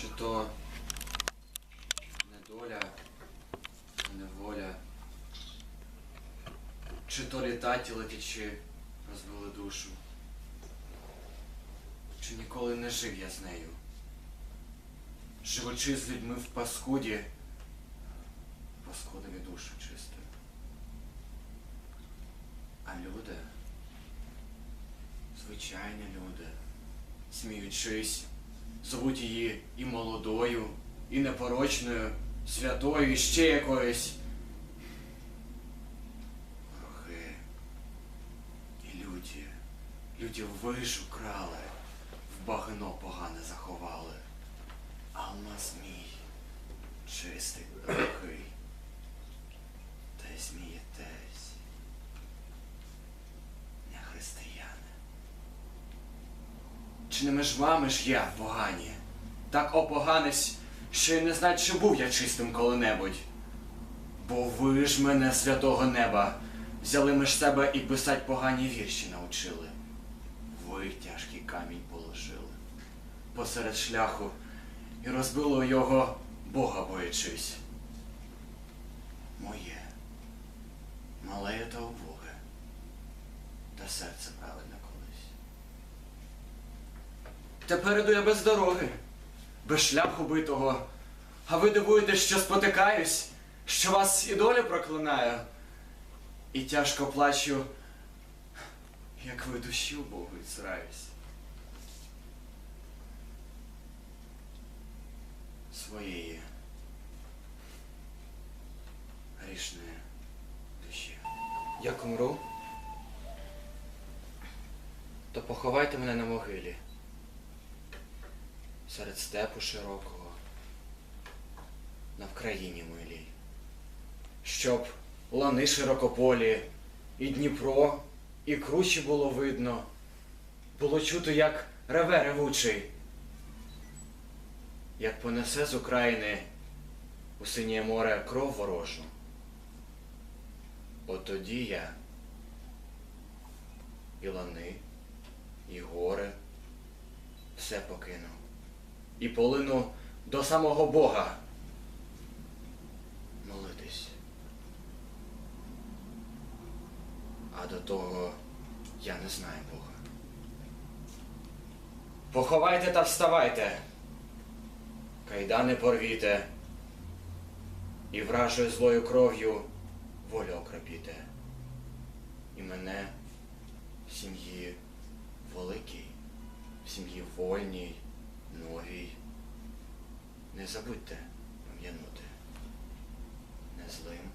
Чи то недоля, неволя, чи то літаті летячи розбили душу, чи ніколи не жив я з нею. Живучи з людьми в паскуді, паскудові душу чистою. А люди, звичайні люди, сміючись, звуть її і молодою, і непорочною, святою, і ще якоюсь. Грохи і люті, люті вишу крали, в багно погане заховали. Алмаз мій, чистий, дорогий, та й смієтесь, не християни. Чи не між вами ж я погані? Так опоганись, що й не знать, чи був я чистим коли-небудь. Бо ви ж мене святого неба взяли між себе і писать погані вірші научили. Ви тяжкий камінь положили посеред шляху і розбило його Бога боячись. Моє, мале та убоге, та серце правильне колись. Тепер іду я без дороги, без шляху битого, а ви дивуєтесь, що спотикаюсь, що вас і долю проклинаю, і тяжко плачу, як ви душі у Богу цараюсь. своєї грішної душі. Як умру, то поховайте мене на могилі серед степу широкого, на Вкраїні милій, щоб лани широкополі, і Дніпро, і кручі було видно, було чути, як реве ревучий. Як понесе з України у синє море кров ворожу. От тоді я і лани, і гори все покину і полину до самого Бога молитись. А до того я не знаю Бога. Поховайте та вставайте кайдани порвіте, і вражою злою кров'ю волю окропіте. І мене в сім'ї великій, в сім'ї вольній. Не забудьте пам'янути не злим,